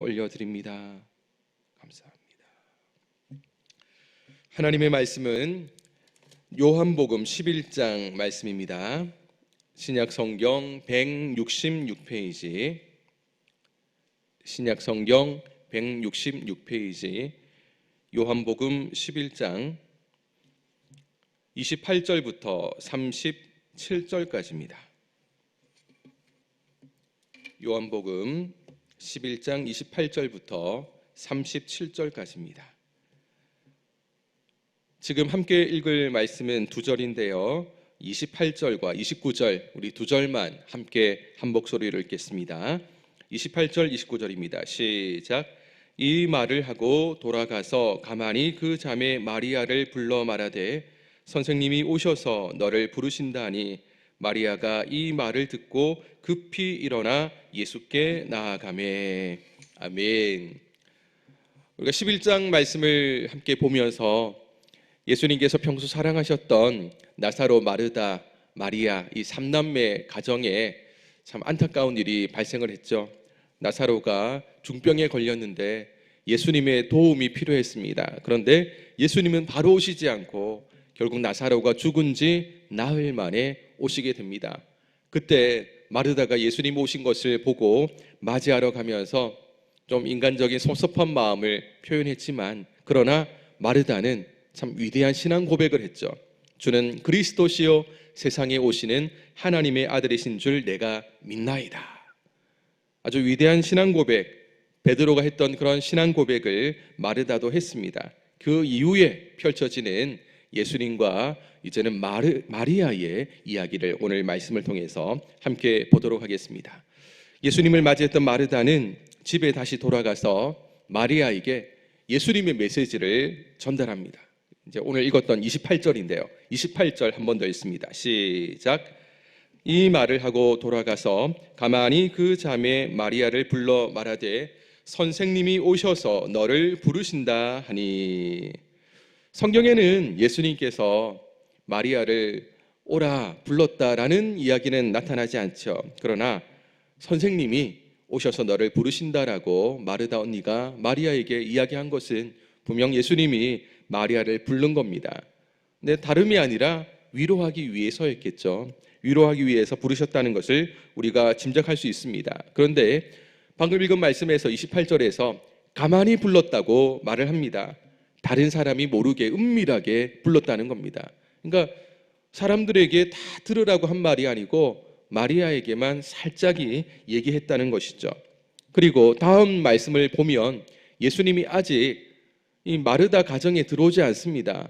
올려드립니다. 감사합니다. 하나님의 말씀은 요한복음 11장 말씀입니다. 신약 성경 166페이지 신약 성경 166페이지 요한복음 11장 28절부터 37절까지입니다. 요한복음 11장 28절부터 37절까지입니다. 지금 함께 읽을 말씀은 두 절인데요. 28절과 29절 우리 두 절만 함께 한 목소리로 읽겠습니다. 28절 29절입니다. 시작. 이 말을 하고 돌아가서 가만히 그 자매 마리아를 불러 말하되 선생님이 오셔서 너를 부르신다니 마리아가 이 말을 듣고 급히 일어나 예수께 나아가매 아멘. 우리가 11장 말씀을 함께 보면서 예수님께서 평소 사랑하셨던 나사로 마르다 마리아 이 삼남매 가정에 참 안타까운 일이 발생을 했죠. 나사로가 중병에 걸렸는데 예수님의 도움이 필요했습니다. 그런데 예수님은 바로 오시지 않고 결국 나사로가 죽은 지 나흘 만에 오시게 됩니다. 그때 마르다가 예수님 오신 것을 보고 맞이하러 가면서 좀 인간적인 섭섭한 마음을 표현했지만 그러나 마르다는 참 위대한 신앙 고백을 했죠. 주는 그리스도시요 세상에 오시는 하나님의 아들이신 줄 내가 믿나이다. 아주 위대한 신앙 고백 베드로가 했던 그런 신앙 고백을 마르다도 했습니다. 그 이후에 펼쳐지는 예수님과 이제는 마르, 마리아의 이야기를 오늘 말씀을 통해서 함께 보도록 하겠습니다. 예수님을 맞이했던 마르다는 집에 다시 돌아가서 마리아에게 예수님의 메시지를 전달합니다. 이제 오늘 읽었던 28절인데요. 28절 한 번 더 읽습니다. 시작. 이 말을 하고 돌아가서 가만히 그 자매 마리아를 불러 말하되 선생님이 오셔서 너를 부르신다 하니 성경에는 예수님께서 마리아를 오라 불렀다라는 이야기는 나타나지 않죠. 그러나 선생님이 오셔서 너를 부르신다라고 마르다 언니가 마리아에게 이야기한 것은 분명 예수님이 마리아를 부른 겁니다. 근데 다름이 아니라 위로하기 위해서였겠죠. 위로하기 위해서 부르셨다는 것을 우리가 짐작할 수 있습니다. 그런데 방금 읽은 말씀에서 28절에서 가만히 불렀다고 말을 합니다. 다른 사람이 모르게 은밀하게 불렀다는 겁니다. 그러니까 사람들에게 다 들으라고 한 말이 아니고 마리아에게만 살짝이 얘기했다는 것이죠. 그리고 다음 말씀을 보면 예수님이 아직 이 마르다 가정에 들어오지 않습니다.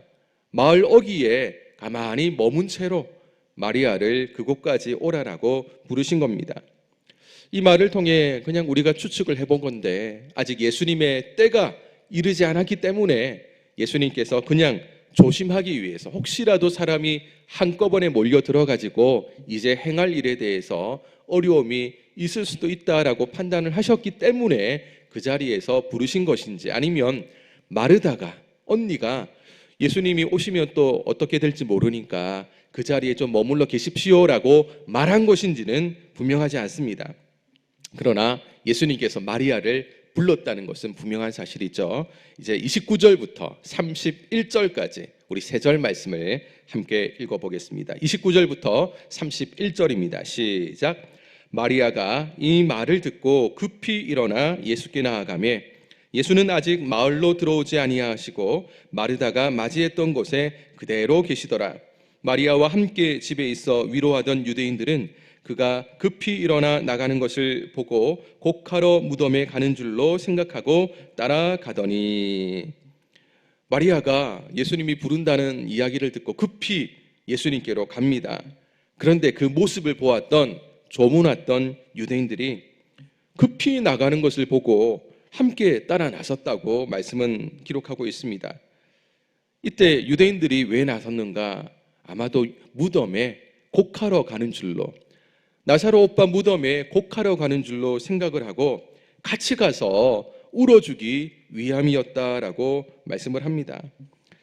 마을 어귀에 가만히 머문 채로 마리아를 그곳까지 오라라고 부르신 겁니다. 이 말을 통해 그냥 우리가 추측을 해본 건데 아직 예수님의 때가 이르지 않았기 때문에 예수님께서 그냥 조심하기 위해서 혹시라도 사람이 한꺼번에 몰려 들어가지고 이제 행할 일에 대해서 어려움이 있을 수도 있다라고 판단을 하셨기 때문에 그 자리에서 부르신 것인지 아니면 마르다가 언니가 예수님이 오시면 또 어떻게 될지 모르니까 그 자리에 좀 머물러 계십시오라고 말한 것인지는 분명하지 않습니다. 그러나 예수님께서 마리아를 불렀다는 것은 분명한 사실이죠. 이제 29절부터 31절까지 우리 세 절 말씀을 함께 읽어보겠습니다. 29절부터 31절입니다. 시작. 마리아가 이 말을 듣고 급히 일어나 예수께 나아가며 예수는 아직 마을로 들어오지 아니하시고 마르다가 맞이했던 곳에 그대로 계시더라. 마리아와 함께 집에 있어 위로하던 유대인들은 그가 급히 일어나 나가는 것을 보고 곡하러 무덤에 가는 줄로 생각하고 따라가더니 마리아가 예수님이 부른다는 이야기를 듣고 급히 예수님께로 갑니다. 그런데 그 모습을 보았던 조문왔던 유대인들이 급히 나가는 것을 보고 함께 따라 나섰다고 말씀은 기록하고 있습니다. 이때 유대인들이 왜 나섰는가? 아마도 무덤에 곡하러 가는 줄로 나사로 오빠 무덤에 곡하러 가는 줄로 생각을 하고 같이 가서 울어주기 위함이었다라고 말씀을 합니다.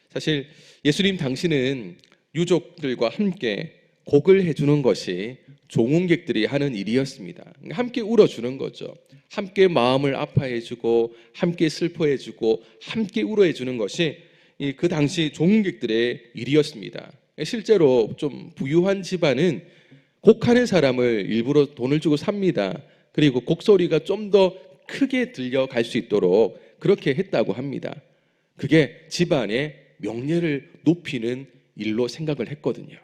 사실 예수님 당신은 유족들과 함께 곡을 해주는 것이 종응객들이 하는 일이었습니다. 함께 울어주는 거죠. 함께 마음을 아파해주고 함께 슬퍼해주고 함께 울어해주는 것이 이그 당시 종응객들의 일이었습니다. 실제로 좀 부유한 집안은 곡하는 사람을 일부러 돈을 주고 삽니다. 그리고 곡소리가 좀 더 크게 들려갈 수 있도록 그렇게 했다고 합니다. 그게 집안의 명예를 높이는 일로 생각을 했거든요.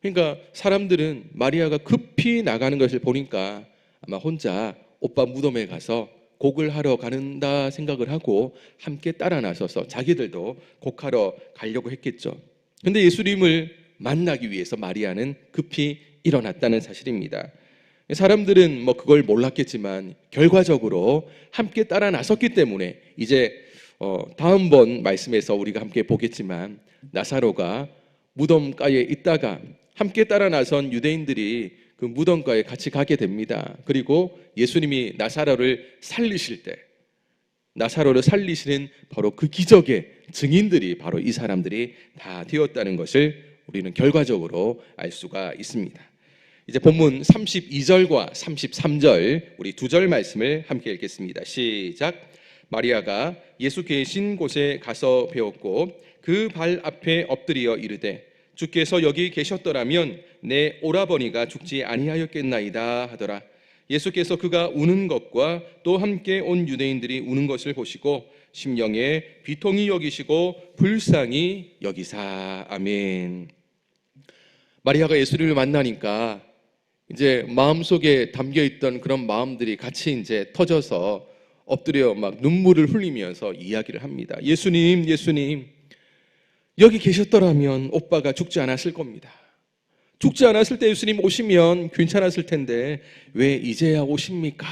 그러니까 사람들은 마리아가 급히 나가는 것을 보니까 아마 혼자 오빠 무덤에 가서 곡을 하러 가는다 생각을 하고 함께 따라 나서서 자기들도 곡하러 가려고 했겠죠. 근데 예수님을 만나기 위해서 마리아는 급히 일어났다는 사실입니다. 사람들은 뭐 그걸 몰랐겠지만 결과적으로 함께 따라 나섰기 때문에 이제 어 다음번 말씀에서 우리가 함께 보겠지만 나사로가 무덤가에 있다가 함께 따라 나선 유대인들이 그 무덤가에 같이 가게 됩니다. 그리고 예수님이 나사로를 살리실 때 나사로를 살리시는 바로 그 기적의 증인들이 바로 이 사람들이 다 되었다는 것을 우리는 결과적으로 알 수가 있습니다. 이제 본문 32절과 33절 우리 두 절 말씀을 함께 읽겠습니다. 시작. 마리아가 예수 계신 곳에 가서 배웠고 그 발 앞에 엎드려 이르되 주께서 여기 계셨더라면 내 오라버니가 죽지 아니하였겠나이다 하더라. 예수께서 그가 우는 것과 또 함께 온 유대인들이 우는 것을 보시고 심령에 비통히 여기시고 불쌍히 여기사 아멘. 마리아가 예수를 만나니까 이제 마음속에 담겨 있던 그런 마음들이 같이 이제 터져서 엎드려 막 눈물을 흘리면서 이야기를 합니다. 예수님, 예수님, 여기 계셨더라면 오빠가 죽지 않았을 겁니다. 죽지 않았을 때 예수님 오시면 괜찮았을 텐데 왜 이제야 오십니까?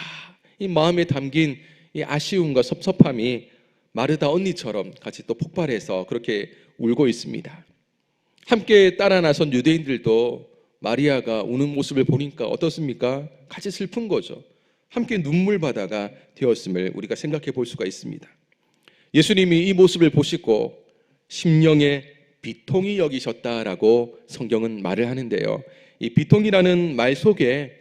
이 마음에 담긴 이 아쉬움과 섭섭함이 마르다 언니처럼 같이 또 폭발해서 그렇게 울고 있습니다. 함께 따라 나선 유대인들도 마리아가 우는 모습을 보니까 어떻습니까? 같이 슬픈 거죠. 함께 눈물 바다가 되었음을 우리가 생각해 볼 수가 있습니다. 예수님이 이 모습을 보시고 심령에 비통이 여기셨다라고 성경은 말을 하는데요. 이 비통이라는 말 속에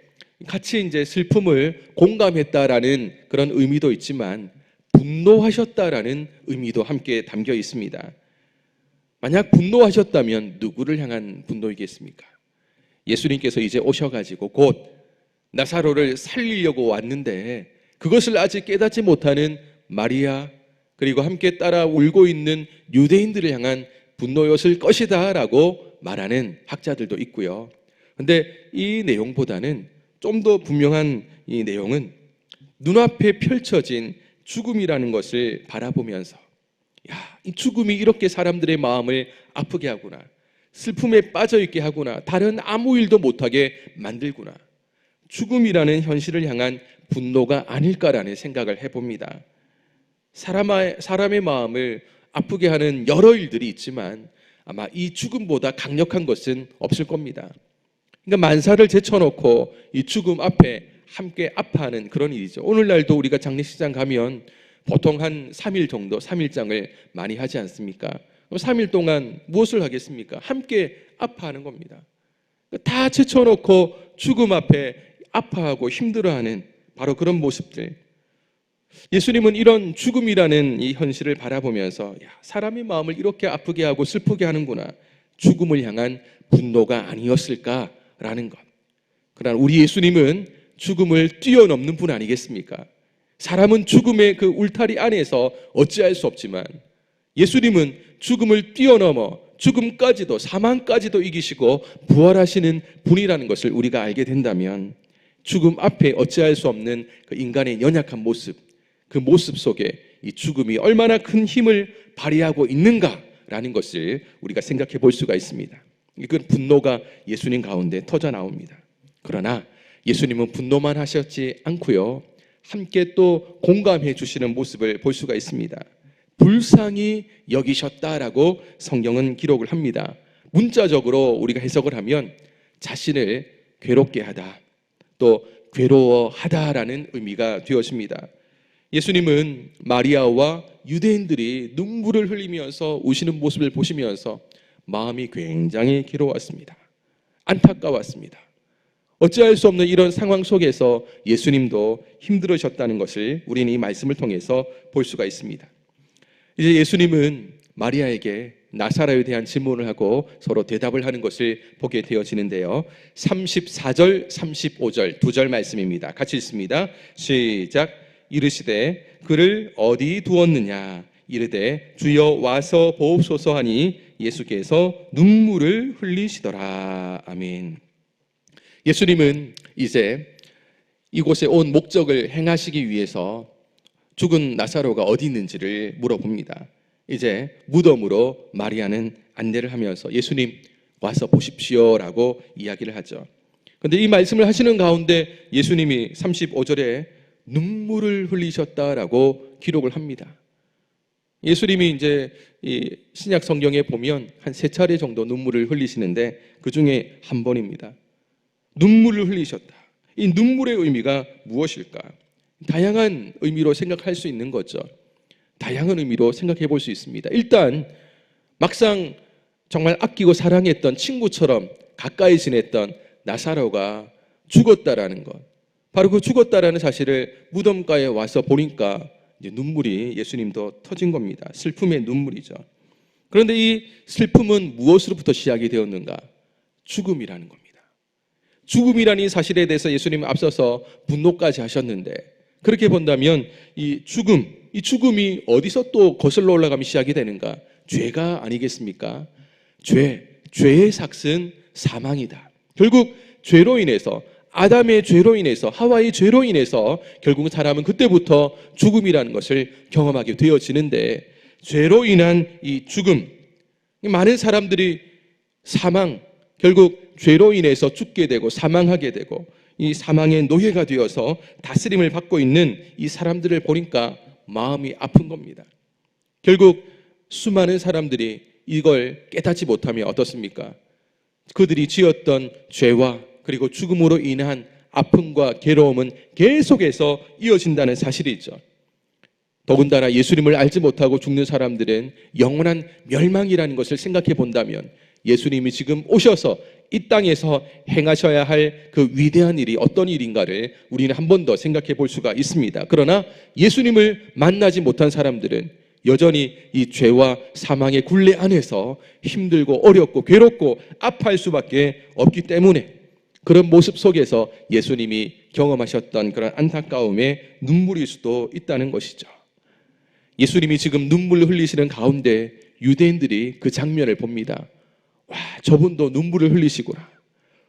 같이 이제 슬픔을 공감했다라는 그런 의미도 있지만 분노하셨다라는 의미도 함께 담겨 있습니다. 만약 분노하셨다면 누구를 향한 분노이겠습니까? 예수님께서 이제 오셔가지고 곧 나사로를 살리려고 왔는데 그것을 아직 깨닫지 못하는 마리아 그리고 함께 따라 울고 있는 유대인들을 향한 분노였을 것이다 라고 말하는 학자들도 있고요. 근데 이 내용보다는 좀 더 분명한 이 내용은 눈앞에 펼쳐진 죽음이라는 것을 바라보면서 야, 이 죽음이 이렇게 사람들의 마음을 아프게 하구나. 슬픔에 빠져 있게 하구나. 다른 아무 일도 못하게 만들구나. 죽음이라는 현실을 향한 분노가 아닐까라는 생각을 해봅니다. 사람의, 사람의 마음을 아프게 하는 여러 일들이 있지만 아마 이 죽음보다 강력한 것은 없을 겁니다. 그러니까 만사를 제쳐놓고 이 죽음 앞에 함께 아파하는 그런 일이죠. 오늘날도 우리가 장례식장 가면 보통 한 3일 정도, 3일장을 많이 하지 않습니까? 3일 동안 무엇을 하겠습니까? 함께 아파하는 겁니다. 다 제쳐놓고 죽음 앞에 아파하고 힘들어하는 바로 그런 모습들. 예수님은 이런 죽음이라는 이 현실을 바라보면서 야, 사람의 마음을 이렇게 아프게 하고 슬프게 하는구나. 죽음을 향한 분노가 아니었을까라는 것. 그러나 우리 예수님은 죽음을 뛰어넘는 분 아니겠습니까? 사람은 죽음의 그 울타리 안에서 어찌할 수 없지만 예수님은 죽음을 뛰어넘어 죽음까지도 사망까지도 이기시고 부활하시는 분이라는 것을 우리가 알게 된다면 죽음 앞에 어찌할 수 없는 그 인간의 연약한 모습, 그 모습 속에 이 죽음이 얼마나 큰 힘을 발휘하고 있는가라는 것을 우리가 생각해 볼 수가 있습니다. 이건 분노가 예수님 가운데 터져 나옵니다. 그러나 예수님은 분노만 하셨지 않고요. 함께 또 공감해 주시는 모습을 볼 수가 있습니다. 불쌍히 여기셨다라고 성경은 기록을 합니다. 문자적으로 우리가 해석을 하면 자신을 괴롭게 하다, 또 괴로워하다라는 의미가 되었습니다. 예수님은 마리아와 유대인들이 눈물을 흘리면서 우시는 모습을 보시면서 마음이 굉장히 괴로웠습니다. 안타까웠습니다. 어찌할 수 없는 이런 상황 속에서 예수님도 힘들으셨다는 것을 우리는 이 말씀을 통해서 볼 수가 있습니다. 이제 예수님은 마리아에게 나사로에 대한 질문을 하고 서로 대답을 하는 것을 보게 되어지는데요. 34절, 35절 두 절 말씀입니다. 같이 읽습니다. 시작. 이르시되 그를 어디 두었느냐 이르되 주여 와서 보옵소서 하니 예수께서 눈물을 흘리시더라. 아멘. 예수님은 이제 이곳에 온 목적을 행하시기 위해서 죽은 나사로가 어디 있는지를 물어봅니다. 이제 무덤으로 마리아는 안내를 하면서 예수님 와서 보십시오라고 이야기를 하죠. 근데 이 말씀을 하시는 가운데 예수님이 35절에 눈물을 흘리셨다라고 기록을 합니다. 예수님이 이제 이 신약 성경에 보면 한 세 차례 정도 눈물을 흘리시는데 그 중에 한 번입니다. 눈물을 흘리셨다. 이 눈물의 의미가 무엇일까? 다양한 의미로 생각할 수 있는 거죠. 다양한 의미로 생각해 볼 수 있습니다. 일단 막상 정말 아끼고 사랑했던 친구처럼 가까이 지냈던 나사로가 죽었다라는 것. 바로 그 죽었다라는 사실을 무덤가에 와서 보니까 이제 눈물이 예수님도 터진 겁니다. 슬픔의 눈물이죠. 그런데 이 슬픔은 무엇으로부터 시작이 되었는가? 죽음이라는 겁니다. 죽음이라는 사실에 대해서 예수님은 앞서서 분노까지 하셨는데 그렇게 본다면 이 죽음, 이 죽음이 어디서 또 거슬러 올라가면 시작이 되는가? 죄가 아니겠습니까? 죄, 죄의 삭은 사망이다. 결국 죄로 인해서 아담의 죄로 인해서 하와의 죄로 인해서 결국 사람은 그때부터 죽음이라는 것을 경험하게 되어지는데 죄로 인한 이 죽음 많은 사람들이 사망 결국 죄로 인해서 죽게 되고 사망하게 되고 이 사망의 노예가 되어서 다스림을 받고 있는 이 사람들을 보니까 마음이 아픈 겁니다. 결국 수많은 사람들이 이걸 깨닫지 못하면 어떻습니까? 그들이 지었던 죄와 그리고 죽음으로 인한 아픔과 괴로움은 계속해서 이어진다는 사실이죠. 더군다나 예수님을 알지 못하고 죽는 사람들은 영원한 멸망이라는 것을 생각해 본다면 예수님이 지금 오셔서 이 땅에서 행하셔야 할 그 위대한 일이 어떤 일인가를 우리는 한 번 더 생각해 볼 수가 있습니다. 그러나 예수님을 만나지 못한 사람들은 여전히 이 죄와 사망의 굴레 안에서 힘들고 어렵고 괴롭고 아파할 수밖에 없기 때문에 그런 모습 속에서 예수님이 경험하셨던 그런 안타까움의 눈물일 수도 있다는 것이죠. 예수님이 지금 눈물 흘리시는 가운데 유대인들이 그 장면을 봅니다. 와, 저분도 눈물을 흘리시구나.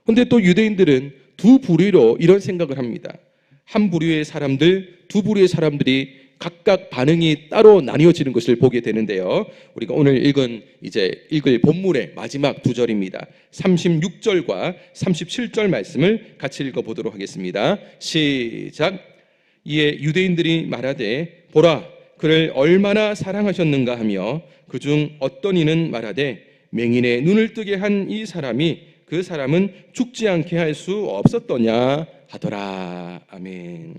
근데 또 유대인들은 두 부류로 이런 생각을 합니다. 한 부류의 사람들, 두 부류의 사람들이 각각 반응이 따로 나뉘어지는 것을 보게 되는데요. 우리가 오늘 읽은 이제 읽을 본문의 마지막 두 절입니다. 36절과 37절 말씀을 같이 읽어 보도록 하겠습니다. 시작. 이에 유대인들이 말하되 보라 그를 얼마나 사랑하셨는가 하며 그중 어떤 이는 말하되 맹인의 눈을 뜨게 한 이 사람이 그 사람은 죽지 않게 할 수 없었더냐 하더라. 아멘.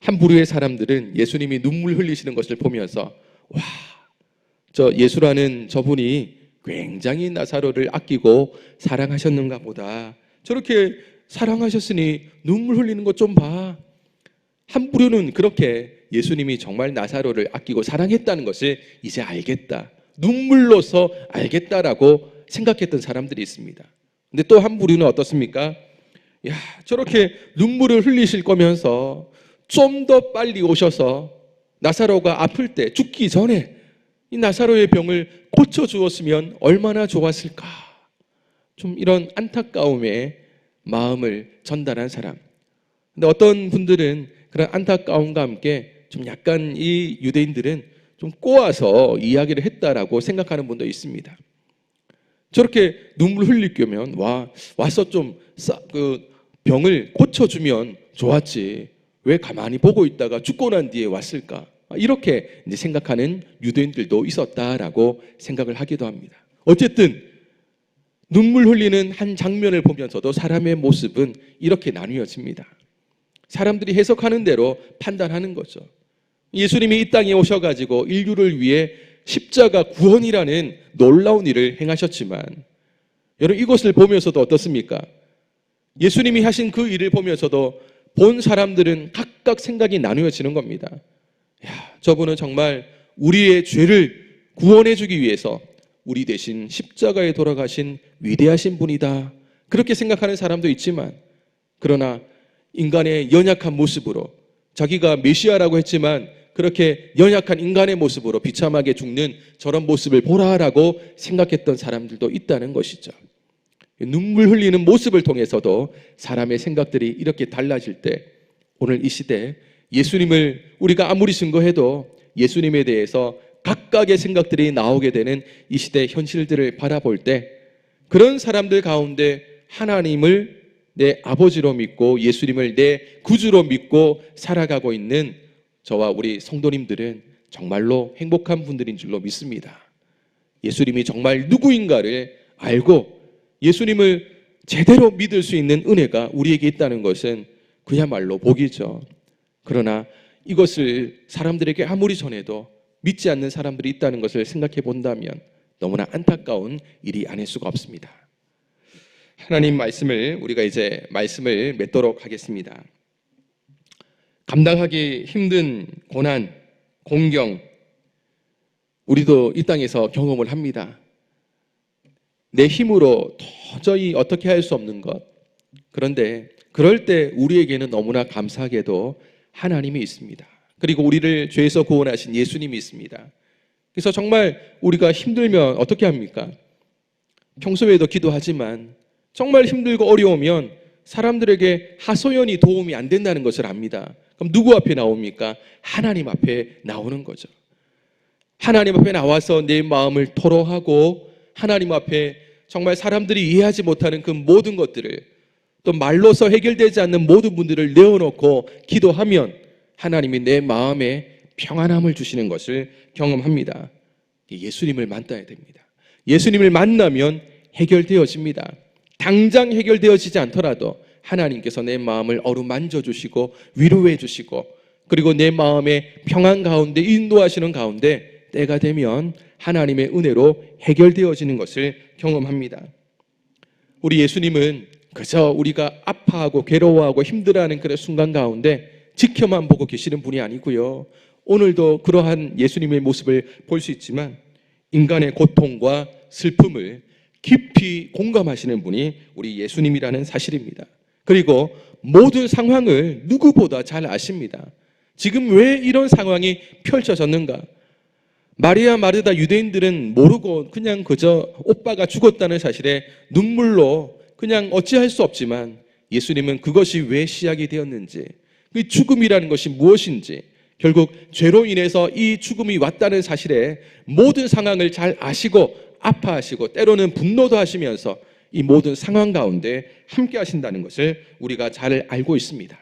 한 부류의 사람들은 예수님이 눈물 흘리시는 것을 보면서 와, 저 예수라는 저분이 굉장히 나사로를 아끼고 사랑하셨는가 보다. 저렇게 사랑하셨으니 눈물 흘리는 것 좀 봐. 한 부류는 그렇게 예수님이 정말 나사로를 아끼고 사랑했다는 것을 이제 알겠다. 눈물로서 알겠다라고 생각했던 사람들이 있습니다. 근데 또 한 부류는 어떻습니까? 야, 저렇게 눈물을 흘리실 거면서 좀 더 빨리 오셔서 나사로가 아플 때 죽기 전에 이 나사로의 병을 고쳐 주었으면 얼마나 좋았을까? 좀 이런 안타까움의 마음을 전달한 사람. 근데 어떤 분들은 그런 안타까움과 함께 좀 약간 이 유대인들은 좀 꼬아서 이야기를 했다라고 생각하는 분도 있습니다. 저렇게 눈물 흘릴 거면 와 와서 좀그 병을 고쳐주면 좋았지 왜 가만히 보고 있다가 죽고 난 뒤에 왔을까 이렇게 이제 생각하는 유대인들도 있었다라고 생각을 하기도 합니다. 어쨌든 눈물 흘리는 한 장면을 보면서도 사람의 모습은 이렇게 나뉘어집니다. 사람들이 해석하는 대로 판단하는 거죠. 예수님이 이 땅에 오셔가지고 인류를 위해 십자가 구원이라는 놀라운 일을 행하셨지만 여러분 이것을 보면서도 어떻습니까? 예수님이 하신 그 일을 보면서도 본 사람들은 각각 생각이 나누어지는 겁니다. 야, 저분은 정말 우리의 죄를 구원해 주기 위해서 우리 대신 십자가에 돌아가신 위대하신 분이다. 그렇게 생각하는 사람도 있지만 그러나 인간의 연약한 모습으로 자기가 메시아라고 했지만 그렇게 연약한 인간의 모습으로 비참하게 죽는 저런 모습을 보라라고 생각했던 사람들도 있다는 것이죠. 눈물 흘리는 모습을 통해서도 사람의 생각들이 이렇게 달라질 때 오늘 이 시대 예수님을 우리가 아무리 증거해도 예수님에 대해서 각각의 생각들이 나오게 되는 이 시대 현실들을 바라볼 때 그런 사람들 가운데 하나님을 내 아버지로 믿고 예수님을 내 구주로 믿고 살아가고 있는 저와 우리 성도님들은 정말로 행복한 분들인 줄로 믿습니다. 예수님이 정말 누구인가를 알고 예수님을 제대로 믿을 수 있는 은혜가 우리에게 있다는 것은 그야말로 복이죠. 그러나 이것을 사람들에게 아무리 전해도 믿지 않는 사람들이 있다는 것을 생각해 본다면 너무나 안타까운 일이 아닐 수가 없습니다. 하나님 말씀을 우리가 이제 말씀을 맺도록 하겠습니다. 감당하기 힘든 고난, 공경, 우리도 이 땅에서 경험을 합니다. 내 힘으로 도저히 어떻게 할 수 없는 것. 그런데 그럴 때 우리에게는 너무나 감사하게도 하나님이 있습니다. 그리고 우리를 죄에서 구원하신 예수님이 있습니다. 그래서 정말 우리가 힘들면 어떻게 합니까? 평소에도 기도하지만 정말 힘들고 어려우면 사람들에게 하소연이 도움이 안 된다는 것을 압니다. 그럼 누구 앞에 나옵니까? 하나님 앞에 나오는 거죠. 하나님 앞에 나와서 내 마음을 토로하고 하나님 앞에 정말 사람들이 이해하지 못하는 그 모든 것들을 또 말로서 해결되지 않는 모든 분들을 내어놓고 기도하면 하나님이 내 마음에 평안함을 주시는 것을 경험합니다. 예수님을 만나야 됩니다. 예수님을 만나면 해결되어집니다. 당장 해결되어지지 않더라도 하나님께서 내 마음을 어루만져 주시고 위로해 주시고 그리고 내 마음의 평안 가운데 인도하시는 가운데 때가 되면 하나님의 은혜로 해결되어지는 것을 경험합니다. 우리 예수님은 그저 우리가 아파하고 괴로워하고 힘들어하는 그런 순간 가운데 지켜만 보고 계시는 분이 아니고요. 오늘도 그러한 예수님의 모습을 볼 수 있지만 인간의 고통과 슬픔을 깊이 공감하시는 분이 우리 예수님이라는 사실입니다. 그리고 모든 상황을 누구보다 잘 아십니다. 지금 왜 이런 상황이 펼쳐졌는가? 마리아 마르다 유대인들은 모르고 그냥 그저 오빠가 죽었다는 사실에 눈물로 그냥 어찌할 수 없지만 예수님은 그것이 왜 시작이 되었는지 그 죽음이라는 것이 무엇인지 결국 죄로 인해서 이 죽음이 왔다는 사실에 모든 상황을 잘 아시고 아파하시고 때로는 분노도 하시면서 이 모든 상황 가운데 함께 하신다는 것을 우리가 잘 알고 있습니다.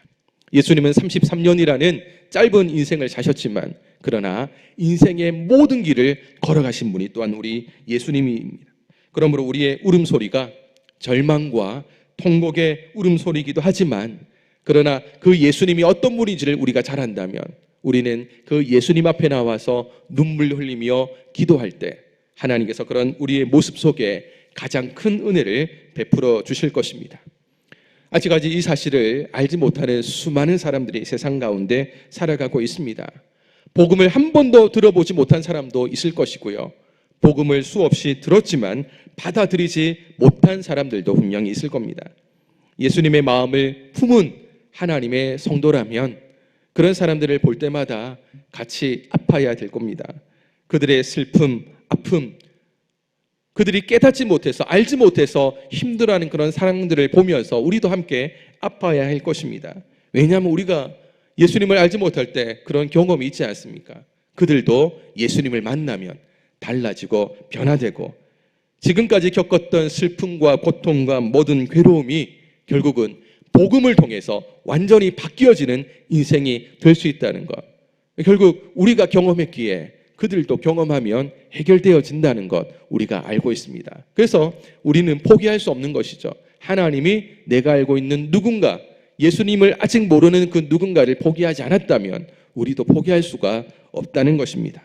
예수님은 33년이라는 짧은 인생을 사셨지만 그러나 인생의 모든 길을 걸어가신 분이 또한 우리 예수님입니다. 그러므로 우리의 울음소리가 절망과 통곡의 울음소리이기도 하지만 그러나 그 예수님이 어떤 분인지를 우리가 잘 안다면 우리는 그 예수님 앞에 나와서 눈물 흘리며 기도할 때 하나님께서 그런 우리의 모습 속에 가장 큰 은혜를 베풀어 주실 것입니다. 아직까지 이 사실을 알지 못하는 수많은 사람들이 세상 가운데 살아가고 있습니다. 복음을 한 번도 들어보지 못한 사람도 있을 것이고요. 복음을 수없이 들었지만 받아들이지 못한 사람들도 분명히 있을 겁니다. 예수님의 마음을 품은 하나님의 성도라면 그런 사람들을 볼 때마다 같이 아파야 될 겁니다. 그들의 슬픔, 아픔, 그들이 깨닫지 못해서 알지 못해서 힘들어하는 그런 사람들을 보면서 우리도 함께 아파야 할 것입니다. 왜냐하면 우리가 예수님을 알지 못할 때 그런 경험이 있지 않습니까? 그들도 예수님을 만나면 달라지고 변화되고 지금까지 겪었던 슬픔과 고통과 모든 괴로움이 결국은 복음을 통해서 완전히 바뀌어지는 인생이 될 수 있다는 것. 결국 우리가 경험했기에 그들도 경험하면 해결되어진다는 것 우리가 알고 있습니다. 그래서 우리는 포기할 수 없는 것이죠. 하나님이 내가 알고 있는 누군가, 예수님을 아직 모르는 그 누군가를 포기하지 않았다면 우리도 포기할 수가 없다는 것입니다.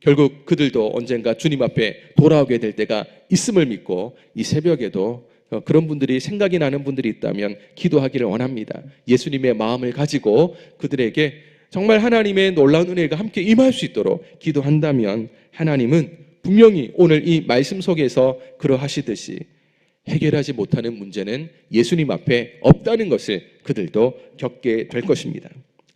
결국 그들도 언젠가 주님 앞에 돌아오게 될 때가 있음을 믿고 이 새벽에도 어, 그런 분들이 생각이 나는 분들이 있다면 기도하기를 원합니다. 예수님의 마음을 가지고 그들에게 정말 하나님의 놀라운 은혜가 함께 임할 수 있도록 기도한다면 하나님은 분명히 오늘 이 말씀 속에서 그러하시듯이 해결하지 못하는 문제는 예수님 앞에 없다는 것을 그들도 겪게 될 것입니다.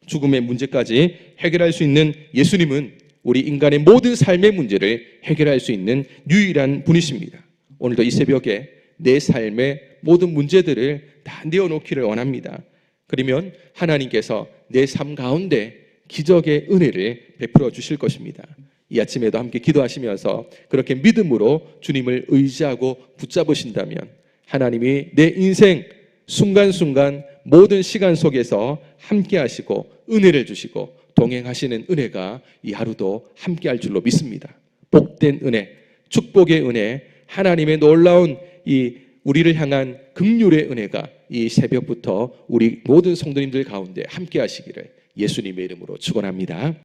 죽음의 문제까지 해결할 수 있는 예수님은 우리 인간의 모든 삶의 문제를 해결할 수 있는 유일한 분이십니다. 오늘도 이 새벽에 내 삶의 모든 문제들을 다 내어놓기를 원합니다. 그러면 하나님께서 내 삶 가운데 기적의 은혜를 베풀어 주실 것입니다. 이 아침에도 함께 기도하시면서 그렇게 믿음으로 주님을 의지하고 붙잡으신다면 하나님이 내 인생 순간순간 모든 시간 속에서 함께 하시고 은혜를 주시고 동행하시는 은혜가 이 하루도 함께 할 줄로 믿습니다. 복된 은혜, 축복의 은혜, 하나님의 놀라운 이 우리를 향한 긍휼의 은혜가 이 새벽부터 우리 모든 성도님들 가운데 함께 하시기를 예수님의 이름으로 축원합니다.